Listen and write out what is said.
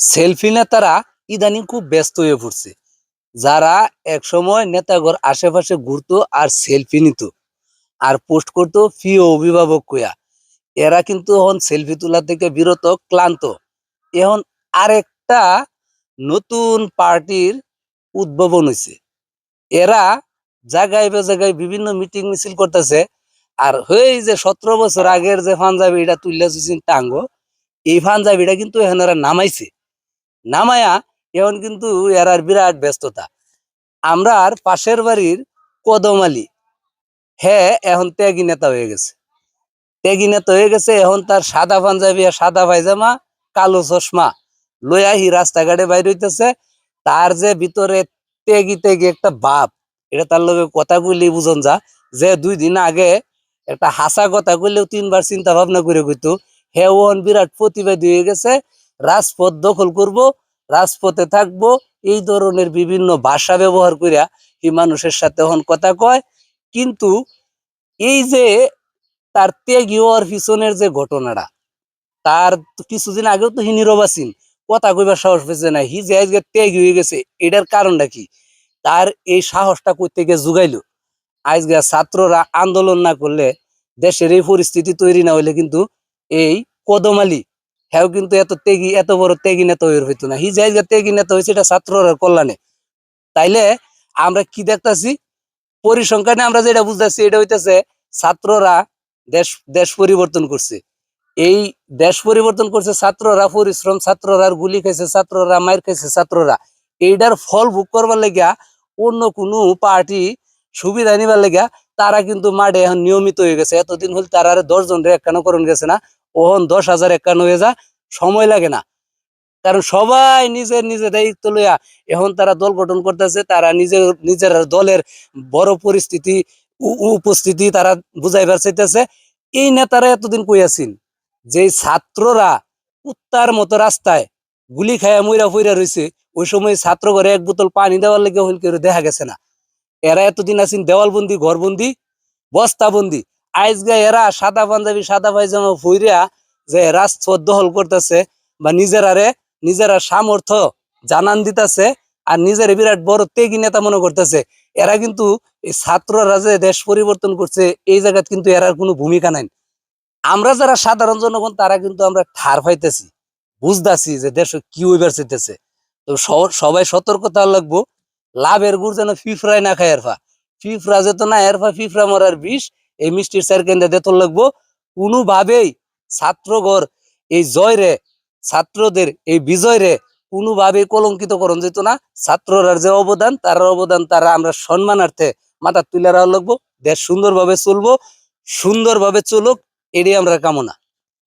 Selfie নেতারা ইদানিং খুব ব্যস্ত হয়ে পড়ছে। যারা একসময় নেতাগর আশেপাশে ঘুরতো আর সেলফি নিত আর পোস্ট করতো প্রিয় অভিভাবক কইয়া এরা কিন্তু এখন সেলফি তোলা থেকে বিরত, ক্লান্ত। এখন আরেকটা নতুন পার্টির উদ্ভাবন হয়েছে এরা জায়গায় বে জায়গায় বিভিন্ন মিটিং মিছিল করতেছে আর হয়ে যে সতেরো বছর আগের যে পাঞ্জাবি এটা তুললে টাঙ্গ, এই পাঞ্জাবিটা কিন্তু এখন নামাইছে। নামায়া এখন কিন্তু এরার বিরাট ব্যস্ততা। আমরা আর পাশের বাড়ির কদম আলী হ্যাঁ এখন ত্যাগী নেতা হয়ে গেছে। ত্যাগী নেতা হয়ে গেছে, এখন তার সাদা পাঞ্জাবি আর সাদা পায়জামা, কালো চশমা লইয়া হি রাস্তাঘাটে বাইর হইতেছে। তার যে ভিতরে ত্যাগী ত্যাগী একটা বাপ, এটা তার লগে কথা কইলে বুঝন যা, যে দুই দিন আগে একটা হাসা কথা কইলেও তিনবার চিন্তা ভাবনা করে কইতো, হে ওন বিরাট প্রতিবাদী হয়ে গেছে। রাজপথ দখল করব, রাজপথে থাকব। এই ধরনের বিভিন্ন ভাষা ব্যবহার করিয়া এই মানুষের সাথে হন কথা কয়। কিন্তু এই যে তার ত্যাগী হওয়ার পিছনের যে ঘটনাটা, তার কিছুদিন আগেও তো হি নীরব কথা কইবার সাহস পেয়েছে না হি যে আজকে ত্যাগ হয়ে গেছে, এটার কারণটা কি? তার এই সাহসটা কই থেকে জুগাইলো আজকে ছাত্ররা আন্দোলন না করলে দেশের এই পরিস্থিতি তৈরি না হইলে কিন্তু এই কদমালি হ্যাঁ কিন্তু এত ত্যাগী এত বড় ত্যাগী নেতা হইতো না। হি আজকে ত্যাগী নেতা হয়েছে এটা ছাত্ররা কল্যাণে। তাইলে আমরা কি দেখতাছি? পরিসংখ্যানে আমরা যেটা বুঝতেছি, এটা হইতেছে ছাত্ররা দেশ দেশ পরিবর্তন করছে। এই দেশ পরিবর্তন করছে ছাত্ররা, পরিশ্রম ছাত্ররা গুলি খাইছে ছাত্ররা মায়ের খাইছে ছাত্ররা। এইটার ফল ভোগ করবার লেগা অন্য কোনো পার্টি সুবিধা নিবার লেগা তারা কিন্তু মাঠে এখন নিয়মিত হয়ে গেছে। এতদিন হল তারা দশ জন রে একান্ন করণ গেছে না। ওহন দশ হাজার একান্ন হয়ে যা, সময় লাগে না। কারণ সবাই নিজের নিজের দায়িত্ব লইয়া এখন তারা দল গঠন করতেছে, তারা নিজের নিজের দলের বড় পরিস্থিতি উপস্থিতি তারা বুঝাইবার চাইতেছে। এই নেতারা এতদিন কই আছেন? যে ছাত্ররা কুত্তার মতো রাস্তায় গুলি খায়া মইরা ফইরা রয়েছে ওই সময় ছাত্র ঘরে এক বোতল পানি দেওয়ার লেগে কেউ দেখা গেছে না। এরা এতদিন আছেন দেওয়ালবন্দি, ঘরবন্দি, বস্তাবন্দি। আজকে এরা সাদা পাঞ্জাবি, সাদা পায়জামা ফুইরা যে করতেছে বা নিজেরা সামর্থ্য জানান দিতেছে আর নিজের বিরাট বড় তেগি নেতা মনে করতেছে। এরা কিন্তু ছাত্ররা যে দেশ পরিবর্তন করছে, এই জায়গায় কিন্তু এরার কোনো ভূমিকা নাই। আমরা যারা সাধারণ জনগণ, তারা কিন্তু আমরা ঠার পাইতেছি বুঝতাছি যে দেশ কি হইবার চাইতেছে। তো সবাই সতর্কতা লাগবো, লাভের গুড় যেন ফিফরাই না খায় এরফা। ফিফরা যেত না, এরফা ফিফরা মরার বিষ এই মিষ্টির স্যার কেন্দ্রে লাগবো। কোনোভাবেই ছাত্রগর এই জয় রে ছাত্রদের এই বিজয় রে কোনোভাবেই কলঙ্কিত করণ যেত না। ছাত্ররার যে অবদান, তার অবদান, তারা আমরা সম্মানার্থে মাথা তুলে রাখা লাগবো। দেশ সুন্দরভাবে চলবো, সুন্দরভাবে চলুক, এটাই আমরা কামনা।